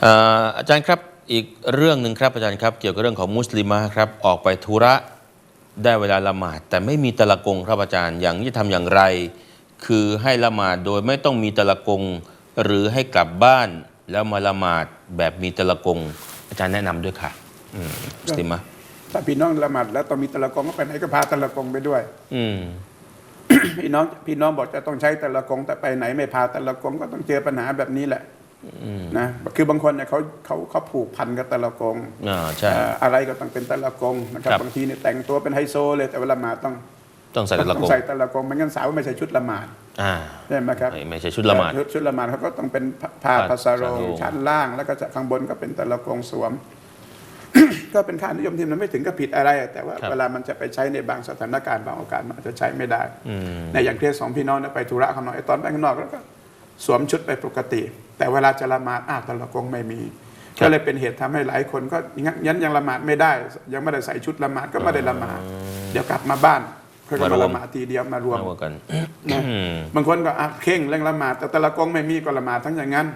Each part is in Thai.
เอ่ออาจารย์ครับอีกเรื่องหนึ่งครับอาจารย์ครับ เกี่ยวกับเรื่องของมุสลิมะครับออกไปธุระได้เวลาละหมาด แต่ไม่มีตะละกงครับอาจารย์อย่างนี้ทำอย่างไร คือให้ละหมาดโดยไม่ต้องมีตะละกง หรือให้กลับบ้านแล้วมาละหมาดแบบมีตะละกง อาจารย์แนะนำด้วยค่ะอืมมุสลิมะถ้าพี่น้องละหมาดแล้วต้องมีตะละกงก็ไปไหนก็พาตะละกงไปด้วย อืมพี่น้องพี่น้องบอกจะต้องใช้ตะละกงแต่ไปไหนไม่พาตะละกงก็ต้องเจอปัญหาแบบนี้แหละ นะคือบางคนเนี่ยเขาเขาเขาผูกพันกับตะละกงอ่าใช่เอ่ออะไรก็ต้องเป็นตะละกงนะครับครับบางทีเนี่ยแต่งตัวเป็นไฮโซเลยแต่เวลาละหมาดต้องต้องใส่ตะละต้กองงใส่ตะละกงไม่งั้นสาวไม่ใส่ชุดละหมาดอ่า ใช่ไหมครับไม่ไม่ใช่ชุดละหมาดชุดชุดละหมาดเขาก็ต้องเป็นผ้าผ้าพาสาโรงสาโรง ชั้นล่าง แล้วก็จะข้างบนก็เป็นตะละกงสวม ก็เป็นค่านิยมที่มันไม่ถึงกับผิดอะไร แต่ว่าเวลามันจะไปใช้ในบางสถานการณ์บางโอกาสมันอาจจะใช้ไม่ได้อืมในอย่างเคสสองพี่น้องเนี่ยไปธุระข้างนอกไอ้ตอนไปข้างนอกแล้วก็ สวมชุดไปปกติ แต่เวลาจะละหมาดอ้าวตะละกงไม่มีครับก็เลยเป็นเหตุทำให้หลายคนก็งั้นยันยังละหมาดไม่ได้ ยังไม่ได้ใส่ชุดละหมาดก็ไม่ได้ละหมาดเดี๋ยวกลับมาบ้านเพื่อจะมาละหมาดทีเดียวมารวมมากกว่ากันนะอืมบางคนก็อะเข่งเรื่องละหมาดแต่ตะละกงไม่มีก็ละหมาดทั้งอย่างนั้น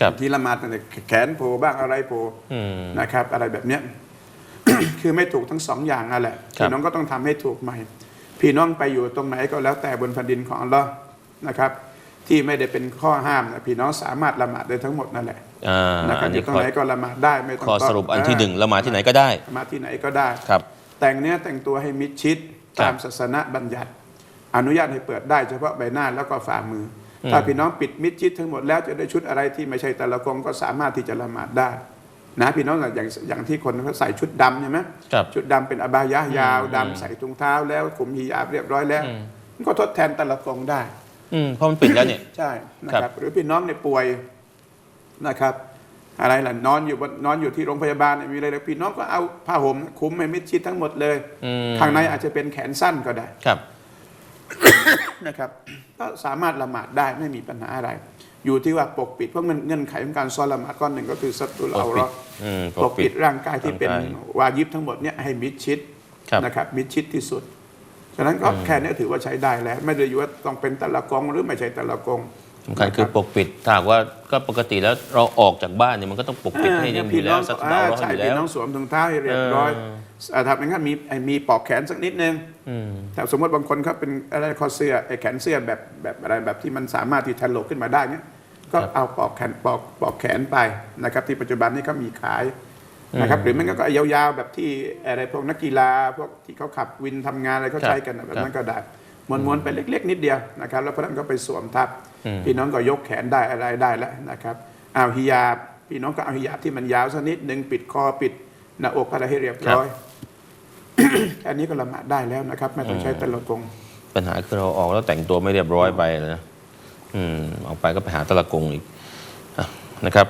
ครับที่ละหมาดตั้งแต่แขนโผล่บ้างอะไรโผล่อืมนะครับ อะไรแบบเนี้ยคือไม่ถูกทั้งสองอย่างนั่นแหละครับพี่น้องก็ต้องทำให้ถูกใหม่ พี่น้องไปอยู่ตรงไหนก็แล้วแต่บนแผ่นดินของอัลลอฮ์นะครับ ที่ไม่ได้เป็นข้อห้ามนะพี่น้องสามารถละหมาดได้ทั้งหมดนั่นแหละอ่านะครับอันอนี้ยู่ตรงข้อไหนก็ละหมาดได้ไม่ต้องข้อสรุปอันที่หนึ่งละหมาดที่ไหนก็ได้ละหมาดที่ไหนก็ได้ครับ แต่งเนื้อแต่งตัวให้มิดชิดครับตามศาสนาบัญญัติ อนุญาตให้เปิดได้เฉพาะใบหน้าแล้วก็ฝ่ามืออถ้าพี่น้องปิดมิดชิดทั้งหมดแล้วจะได้ชุดอะไรที่ไม่ใช่แต่ละกงก็สามารถที่จะละหมาดได้นะพี่น้องอย่างอย่างที่คนเขาใส่ชุดดำใช่ไหมครับชุดดำเป็นอบายะห์ยาวดำใส่ถุงเท้าแล้วขลุมฮีอาบเรียบร้อยแล้วมันก็ทดแทนแต่ละกงได้ อืมเพราะมันปิดแล้วเนี่ย ใช่นะคครัรับ บ หรือพี่น้องเนี่ยป่วยนะครับ อะไรล่ะนอนอยู่บนนอนอยู่ที่โรงพยาบาลเนี่ยมีอะไรแล้วพี่น้องก็เอาผ้าห่มคลุมให้มิดชิดทั้งหมดเลยอืม ข้างในอาจจะเป็นแขนสั้นก็ได้ ครับ นะครับก็สามารถละหมาดได้ไม่มีปัญหาอะไร อยู่ที่ว่าปกปิดเพราะเงื่อนเงื่อนไขของการซ้อนละหมาดก้อนหนึ่งก็คือสัตตุลเอาเราะห์อืมปกปิดร่างกายที่เป็นร่างกายวายิบทั้งหมดเนี่ยให้มิดชิดครับ นะครับมิดชิดที่สุด ฉะนั้นก็แค่นี้ถือว่าใช้ได้แล้ว ไม่ได้อยู่ว่าต้องเป็นแต่ละกองหรือไม่ใช่แต่ละกองสำคัญคือปกปิดถ้าหากว่าก็ปกติแล้วเราออกจากบ้านเนี่ยมันก็ต้องปกปิดให้ยังอยู่แล้วสัตว์ดาวเราใช่อยู่พี่แล้วน้องสวมถุงเท้าให้เรียบร้อยเอออ่าทำอย่างนั้นมีไอ้มีปอกแขนสักนิดนึงอืมแต่สมมติบางคนเขาเป็นอะไรคอเสื้อไอ้แขนเสื้อแบบแบบอะไรแบบที่มันสามารถที่ทะลกขึ้นมาได้เนี่ยก็ครับเอาปอกแขนปอกปอกแขนไปนะครับที่ปัจจุบันนี้ก็มีขาย นะครับหรือไม่งั้นก็ยาวๆแบบที่อะไรพวกนักกีฬาพวกที่เขาขับวินทำงานอะไรเขาครับใช้กันน่ะแบบนั้นก็ได้ม้วนๆไปเล็ก ๆ นิดเดียวนะครับแล้วพระนั้นก็ไปสวมทับอืมพี่น้องก็ยกแขนได้อะไรได้แล้วนะครับเอาฮิยาบพี่น้องก็เอาฮิยาบที่มันยาวสักนิดหนึ่งปิดคอปิดหน้าอกอะไรให้เรียบร้อยแค่นี้ก็ละหมาดได้แล้วนะครับ ไม่ต้องใช้ตะละกง ปัญหาคือเราออกแล้วแต่งตัวไม่เรียบร้อยไปนะอืมออกไปก็ไปหาตะละกงอีกอะนะครับ